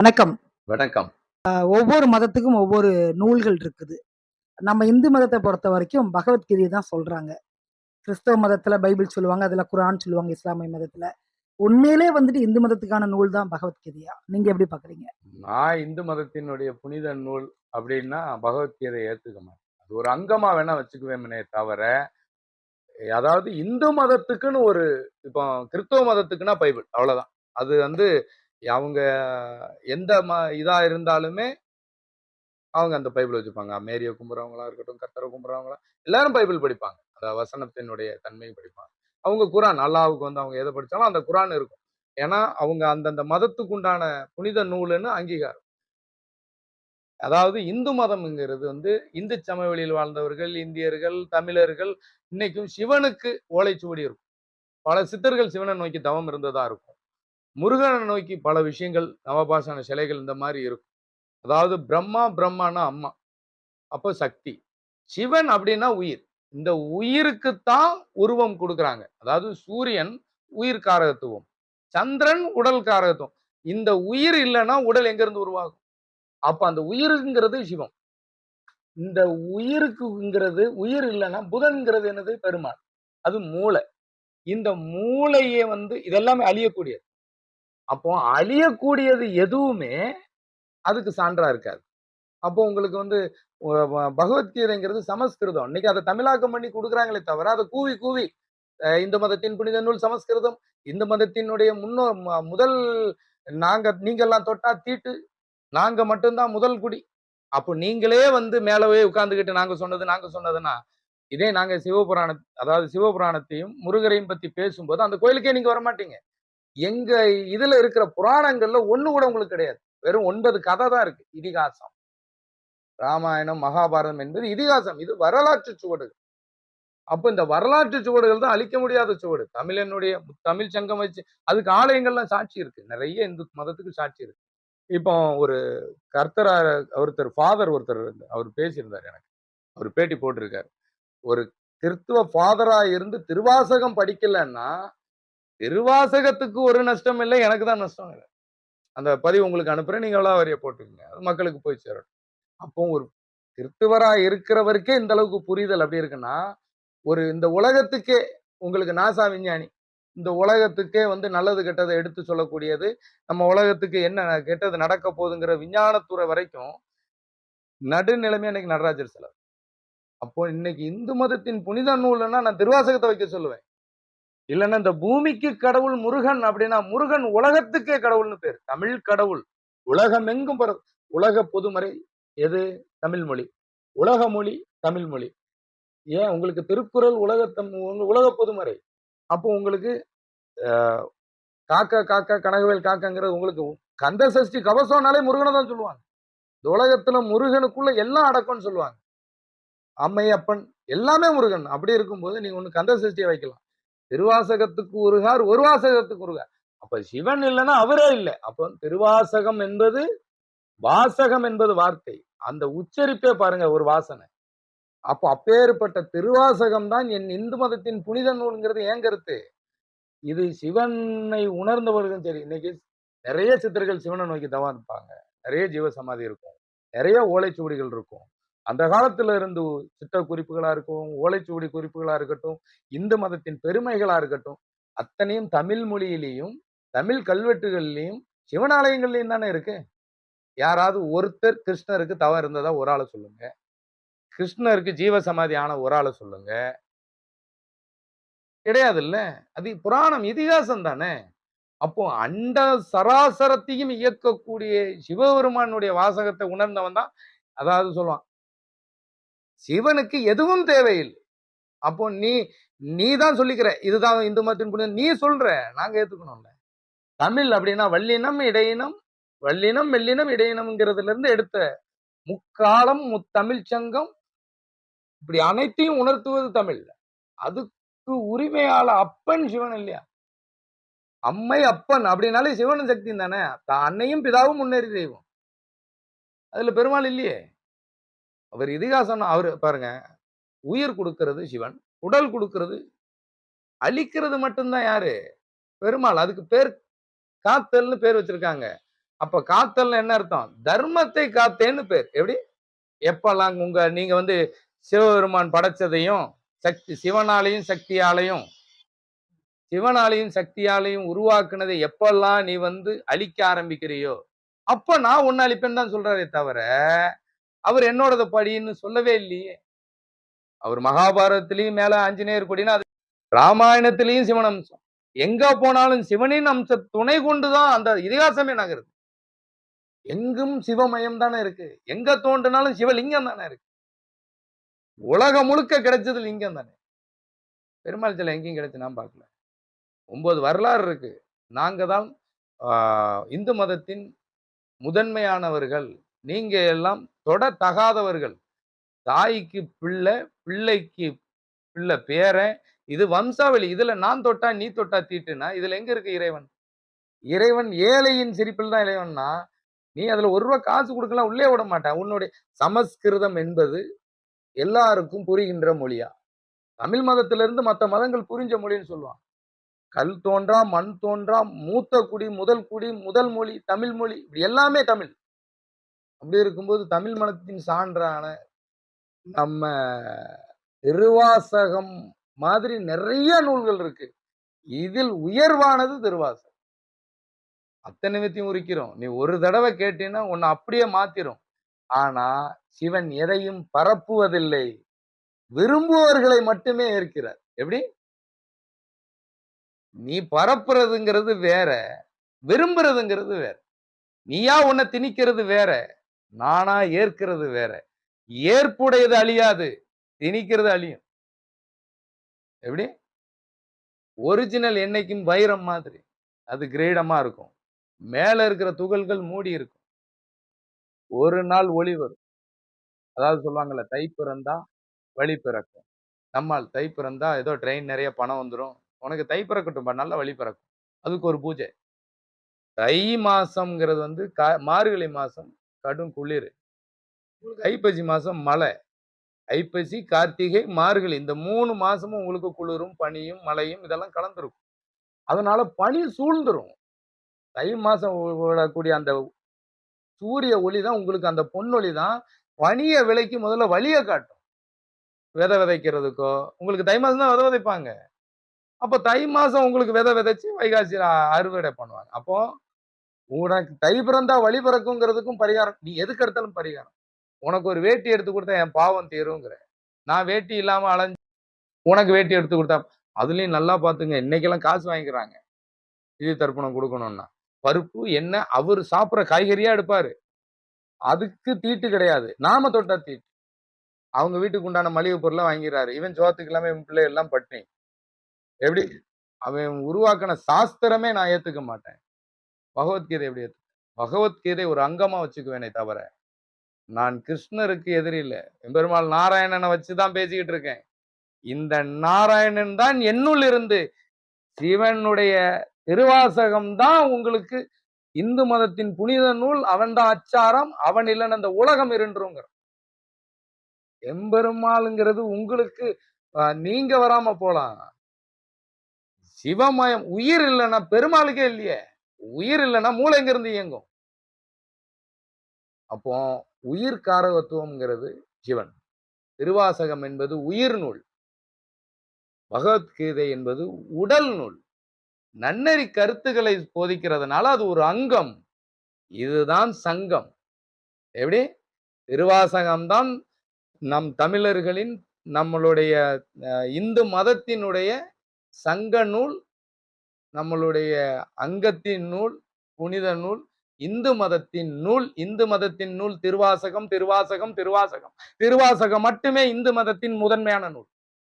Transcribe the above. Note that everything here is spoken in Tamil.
வணக்கம். வணக்கம். ஒவ்வொரு மதத்துக்கும் ஒவ்வொரு நூல்கள் இருக்குது. நம்ம இந்து மதத்தை பொறுத்த வரைக்கும் பகவத்கீதை தான் சொல்றாங்க. கிறிஸ்தவ மதத்துல பைபிள் சொல்லுவாங்க அதுல குரான் சொல்லுவாங்க இஸ்லாமிய மதத்துல. உண்மையிலே வந்துட்டு இந்து மதத்துக்கான நூல் தான் பகவத்கீதையா? நீங்க எப்படி பாக்குறீங்க? நான் இந்து மதத்தினுடைய புனித நூல் அப்படின்னா பகவத்கீதை ஏத்துக்க மாட்டேன். அது ஒரு அங்கமா வேணா வச்சுக்குவேனே தவிர அதாவது இந்து மதத்துக்குன்னு ஒரு இப்போ கிறிஸ்தவ மதத்துக்குன்னா பைபிள் அவ்வளவுதான். அது வந்து அவங்க எந்த ம இதாக இருந்தாலுமே அவங்க அந்த பைபிள் வச்சுப்பாங்க. மேரியை கும்புறவங்களா இருக்கட்டும் கத்தரை கும்புறவங்களா எல்லாரும் பைபிள் படிப்பாங்க. அந்த வசனத்தினுடைய தன்மையை படிப்பாங்க. அவங்க குரான் அல்லாவுக்கு வந்து அவங்க எதை படித்தாலும் அந்த குரான் இருக்கும். ஏன்னா அவங்க அந்தந்த மதத்துக்கு உண்டான புனித நூலுன்னு அங்கீகாரம். அதாவது இந்து மதம்ங்கிறது வந்து இந்து சமவெளியில் வாழ்ந்தவர்கள் இந்தியர்கள் தமிழர்கள் இன்னைக்கும் சிவனுக்கு ஓலைச்சுவடி இருக்கும். பல சித்தர்கள் சிவனை நோக்கி தவம் இருந்ததா இருக்கும். முருகனை நோக்கி பல விஷயங்கள் நவபாசன சிலைகள் இந்த மாதிரி இருக்கும். அதாவது பிரம்மா பிரம்மானா அம்மா. அப்போ சக்தி. சிவன் அப்படின்னா உயிர். இந்த உயிருக்குத்தான் உருவம் கொடுக்குறாங்க. அதாவது சூரியன் உயிர் காரகத்துவம் சந்திரன் உடல் காரகத்துவம் இந்த உயிர் இல்லைன்னா உடல் எங்கேருந்து உருவாகும்? அப்போ அந்த உயிருங்கிறது சிவம். இந்த உயிருக்குங்கிறது உயிர் இல்லைன்னா புதன்கிறது என்னது? பெருமாள். அது மூளை. இந்த மூளையே வந்து இதெல்லாமே அழியக்கூடியது. அப்போ அழியக்கூடியது எதுவுமே அதுக்கு சான்றா இருக்காது. அப்போ உங்களுக்கு வந்து பகவத்கீதைங்கிறது சமஸ்கிருதம். இன்னைக்கு அதை தமிழாக்கம் பண்ணி கொடுக்குறாங்களே தவிர அதை கூவி கூவி இந்து மதத்தின் புனித நூல் சமஸ்கிருதம் இந்து மதத்தினுடைய முன்னோ ம- முதல் நாங்க நீங்கெல்லாம் தொட்டா தீட்டு நாங்க மட்டும்தான் முதல் குடி. அப்போ நீங்களே வந்து மேலவே உட்காந்துக்கிட்டு நாங்க சொன்னது நாங்க சொன்னதுன்னா இதே நாங்க சிவபுராண அதாவது சிவபுராணத்தையும் முருகரையும் பத்தி பேசும்போது அந்த கோயிலுக்கே நீங்க வரமாட்டீங்க. எங்க இதுல இருக்கிற புராணங்கள்ல ஒண்ணு கூட உங்களுக்கு கிடையாது. வெறும் ஒன்பது கதை தான் இருக்கு. இதிகாசம். ராமாயணம் மகாபாரதம் என்பது இதிகாசம். இது வரலாற்று சுவடுகள். அப்ப இந்த வரலாற்று சுவடுகள் தான் அழிக்க முடியாத சுவடு. தமிழனுடைய தமிழ் சங்கம் வச்சு அதுக்கு ஆலயங்கள்லாம் சாட்சி இருக்கு. நிறைய இந்து மதத்துக்கு சாட்சி இருக்கு. இப்போ ஒரு கர்த்தரார ஒருத்தர் ஃபாதர் ஒருத்தர் அவர் பேசியிருந்தார் எனக்கு. அவர் பேட்டி போட்டிருக்காரு. ஒரு கிறிஸ்துவ ஃபாதரா இருந்து திருவாசகம் படிக்கலன்னா திருவாசகத்துக்கு ஒரு நஷ்டம் இல்லை எனக்கு தான் நஷ்டம் இல்லை அந்த பதிவு உங்களுக்கு அனுப்புறேன் நீங்க எவ்வளோ வரிய போட்டுக்கங்க. அது மக்களுக்கு போய் சேரணும் அப்போ ஒரு கிறிஸ்துவரா இருக்கிறவருக்கே இந்த அளவுக்கு புரிதல் அப்படி இருக்குன்னா ஒரு இந்த உலகத்துக்கே உங்களுக்கு நாசா விஞ்ஞானி இந்த உலகத்துக்கே வந்து நல்லது கெட்டதை எடுத்து சொல்லக்கூடியது நம்ம உலகத்துக்கு என்ன கெட்டது நடக்க போகுதுங்கிற விஞ்ஞானத்துறை வரைக்கும் நடுநிலைமை இன்னைக்கு நடராஜர் சிலர் அப்போ இன்னைக்கு இந்து மதத்தின் புனித நூல்னா நான் திருவாசகத்தை வைக்க சொல்லுவேன். இல்லைன்னா இந்த பூமிக்கு கடவுள் முருகன் அப்படின்னா முருகன் உலகத்துக்கே கடவுள்னு பேர். தமிழ் கடவுள். உலகம் எங்கும் பர உலக பொதுமறை எது? தமிழ் மொழி. உலக மொழி தமிழ் மொழி. ஏன்? உங்களுக்கு திருக்குறள் உலக தம் உலக பொதுமறை. அப்போ உங்களுக்கு காக்கா காக்கா கனகவேல் காக்காங்கிறது உங்களுக்கு கந்த சஷ்டி கவசம்னாலே முருகனை தான் சொல்லுவாங்க. இந்த உலகத்துல முருகனுக்குள்ள எல்லாம் அடக்கம்னு சொல்லுவாங்க. அம்மை அப்பன் எல்லாமே முருகன். அப்படி இருக்கும்போது நீங்க ஒன்று கந்த சஷ்டியை வைக்கலாம். திருவாசகத்துக்கு உருகார் ஒரு வாசகத்துக்கு உருகார் அப்ப சிவன் இல்லைன்னா அவரே இல்லை. அப்போ திருவாசகம் என்பது வாசகம் என்பது வார்த்தை. அந்த உச்சரிப்பே பாருங்க ஒரு வாசனை. அப்போ அப்பேற்பட்ட திருவாசகம் தான் என் இந்து மதத்தின் புனித நூல்ங்கிறது ஏன் கருத்து? இது சிவனை உணர்ந்தவர்களும் சரி. இன்னைக்கு நிறைய சித்தர்கள் சிவனை நோக்கி தவா இருப்பாங்க. நிறைய ஜீவ சமாதி இருக்கும். நிறைய ஓலைச்சுவடிகள் இருக்கும். அந்த காலத்துல இருந்து சித்த குறிப்புகளா இருக்கும் ஓலைச்சுவடி குறிப்புகளா இருக்கட்டும் இந்து மதத்தின் பெருமைகளா இருக்கட்டும் அத்தனையும் தமிழ் மொழியிலையும் தமிழ் கல்வெட்டுகள்லையும் சிவனாலயங்கள்லையும் தானே இருக்கு. யாராவது ஒருத்தர் கிருஷ்ணருக்கு தவம் இருந்ததா ஒரு ஆளை சொல்லுங்க. கிருஷ்ணருக்கு ஜீவ சமாதி ஆன ஒரு ஆளை சொல்லுங்க. கிடையாது இல்ல அது புராணம் இதிகாசம் தானே. அப்போ அண்ட சராசரத்தையும் இயக்கக்கூடிய சிவபெருமானுடைய வாசகத்தை உணர்ந்தவன் தான் அதாவது சொல்லுவான் சிவனுக்கு எதுவும் தேவையில்லை. அப்போ நீ நீ தான் சொல்லிக்கிற. இதுதான் இந்து மதத்தின் புனிதம். நீ சொல்ற. நாங்க ஏத்துக்கணும்ல. தமிழ் அப்படின்னா வல்லினம் இடையினம் வல்லினம் மெல்லினம் இடையினம்ங்கிறதுல இருந்து எடுத்த முக்காலம் முத்தமிழ் சங்கம். இப்படி அனைத்தையும் உணர்த்துவது தமிழ். அதுக்கு உரிமையாள அப்பன் சிவன் இல்லையா? அம்மை அப்பன் அப்படின்னாலே சிவன் சக்தி தானே? அன்னையும் பிதாவும் முன்னேறி தெய்வம் அதுல பெருமாள் இல்லையே? அவர் இதிகாசம் அவர் பாருங்க உயிர் கொடுக்கறது சிவன் உடல் கொடுக்கறது அழிக்கிறது மட்டும்தான் யாரு? பெருமாள். அதுக்கு பேர் காத்தல்னு பேர் வச்சிருக்காங்க. அப்ப காத்தல்னு என்ன அர்த்தம்? தர்மத்தை காத்தேன்னு பேர். எப்படி? எப்பெல்லாம் உங்க நீங்க வந்து சிவபெருமான் படைச்சதையும் சக்தி சிவனாலையும் சக்தியாலையும் சிவனாலையும் சக்தியாலையும் உருவாக்குனதை எப்பெல்லாம் நீ வந்து அழிக்க ஆரம்பிக்கிறியோ அப்ப நான் ஒன்னு அழிப்பேன்னு தான் சொல்றாரே தவிர அவர் என்னோடத படின்னு சொல்லவே இல்லையே. அவர் மகாபாரதத்திலையும் மேல ஆஞ்சநேயர் கொடினா அது ராமாயணத்திலையும் சிவன் அம்சம். எங்க போனாலும் சிவனின் அம்ச துணை கொண்டுதான் அந்த இதிகாசமே நகருது. எங்கும் சிவமயம் தானே இருக்கு. எங்க தோன்றினாலும் சிவலிங்கம் தானே இருக்கு. உலகம் முழுக்க கிடைச்சது லிங்கம் தானே. பெருமாள் சிலை எங்கேயும் கிடைச்சு நான் பார்க்கல. ஒன்பது வரலாறு இருக்கு. நாங்க தான் ஆஹ், இந்து மதத்தின் முதன்மையானவர்கள். நீங்க எல்லாம் தொட தகாதவர்கள். தாய்க்கு பிள்ளை பிள்ளைக்கு பிள்ளை பேரன் இது வம்சாவளி இதுல நான் தொட்டா நீ தொட்டா தீட்டுனா இதுல எங்க இருக்கு இறைவன்? இறைவன் ஏழையின் சிரிப்பில் தான் இறைவன்னா நீ அதுல ஒரு ரூபா காசு கொடுக்கலாம் உள்ளே விட மாட்டேன் உன்னுடைய சமஸ்கிருதம் என்பது எல்லாருக்கும் புரிகின்ற மொழியா? தமிழ் மதத்திலிருந்து மற்ற மதங்கள் புரிஞ்ச மொழின்னு சொல்லுவான். கல் தோன்றா மண் தோன்றா மூத்த குடி முதல் குடி முதல் மொழி தமிழ் மொழி இப்படி எல்லாமே தமிழ். அப்படி இருக்கும்போது தமிழ் மதத்தின் சான்றான நம்ம திருவாசகம் மாதிரி நிறைய நூல்கள் இருக்கு. இதில் உயர்வானது திருவாசகம். அத்தனை வித்தையும் உரிக்கிறோம். நீ ஒரு தடவை கேட்டீன்னா உன்னை அப்படியே மாத்திரும். ஆனா சிவன் எதையும் பரப்புவதில்லை. விரும்புவர்களை மட்டுமே ஏற்கிறார். எப்படி? நீ பரப்புறதுங்கிறது வேற விரும்புறதுங்கிறது வேற. நீயா உன்னை திணிக்கிறது வேற. நானா ஏற்கிறது வேற. ஏற்புடையது அழியாது. திணிக்கிறது அழியும். எப்படி? ஒரிஜினல் என்னைக்கும் வைரம் மாதிரி. அது கிரீடமா இருக்கும். மேல இருக்கிற துகள்கள் மூடி இருக்கும். ஒரு நாள் ஒளி வரும். அதாவது சொல்லுவாங்கல்ல தை பிறந்தா வழி பிறக்கும். நம்மால் தை பிறந்தா ஏதோ ட்ரெயின் நிறைய பணம் வந்துடும் உனக்கு தை பிறக்கட்டும்பா நல்ல வழி பிறக்கும். அதுக்கு ஒரு பூஜை. தை மாசம்ங்கிறது வந்து க மார்கழி மாசம் கடும் குளிர். ஐப்பசி மாசம் மழை. ஐப்பசி கார்த்திகை மார்கழி இந்த மூணு மாசமும் உங்களுக்கு குளிரும் பனியும் மழையும் இதெல்லாம் கலந்துருக்கும் அதனால பனி சூழ்ந்துரும். தை மாசம் வி- விடக்கூடிய அந்த சூரிய ஒளி தான் உங்களுக்கு அந்த பொன்னொளி தான் பனிய விலைக்கு முதல்ல வழிய காட்டும். விதை விதைக்கிறதுக்கோ உங்களுக்கு தை மாசம் தான் விதை விதைப்பாங்க. அப்போ தை மாசம் உங்களுக்கு விதை விதைச்சு வைகாசியில் அறுவடை பண்ணுவாங்க. அப்போ உனக்கு தை பிறந்தா வழி பிறக்குங்கிறதுக்கும் பரிகாரம். நீ எதுக்கு எடுத்தாலும் பரிகாரம். உனக்கு ஒரு வேட்டி எடுத்து கொடுத்தா என் பாவம் தீருங்கிற. நான் வேட்டி இல்லாம அலைஞ்சு உனக்கு வேட்டி எடுத்து கொடுத்தா அதுலயும் நல்லா பாத்துங்க. இன்னைக்கெல்லாம் காசு வாங்கிக்கிறாங்க. இது தர்ப்பணம் கொடுக்கணும்னா. பருப்பு என்ன அவர் சாப்பிட்ற காய்கறியா எடுப்பாரு. அதுக்கு தீட்டு கிடையாது. நாம தொட்டா தீட்டு. அவங்க வீட்டுக்கு உண்டான மளிகை பொருளை வாங்கிறாரு இவன் சோத்துக்கு இல்லாம இவன் பிள்ளை எல்லாம் பட்டினி. எப்படி? அவன் உருவாக்கின சாஸ்திரமே நான் ஏத்துக்க மாட்டேன். பகவத்கீதை எப்படி பகவத்கீதை ஒரு அங்கமா வச்சுக்குவேனே தவிர நான் கிருஷ்ணருக்கு எதிரி இல்ல. பெருமாள் நாராயணனை வச்சுதான் பேசிக்கிட்டு இருக்கேன். இந்த நாராயணன் தான் என்னுள் இருந்து சிவனுடைய திருவாசகம் தான் உங்களுக்கு இந்து மதத்தின் புனித நூல் அவன் தான் அச்சாரம் அவன் இல்லைன்னு அந்த உலகம் இருன்றுங்கிற. எம்பெருமாளுங்கிறது உங்களுக்கு நீங்க வராம போலாம். சிவமயம் உயிர் இல்லைன்னா பெருமாளுக்கே இல்லையே. உயிர் இல்லைன்னா மூளை எங்கேருந்து இயங்கும்? அப்போ உயிர் காரகத்துவம்ங்கிறது சிவன் திருவாசகம் என்பது உயிர் நூல். பகவத்கீதை என்பது உடல் நூல். நன்னெறி கருத்துக்களை போதிக்கிறதுனால அது ஒரு அங்கம். இதுதான் சங்கம். எப்படி? திருவாசகம்தான் நம் தமிழர்களின் நம்மளுடைய இந்து மதத்தினுடைய சங்க நூல் நம்மளுடைய அங்கத்தின் நூல் புனித நூல் இந்து மதத்தின் நூல் இந்து மதத்தின் நூல் திருவாசகம் திருவாசகம் திருவாசகம். திருவாசகம் மட்டுமே இந்து மதத்தின் முதன்மையான நூல்.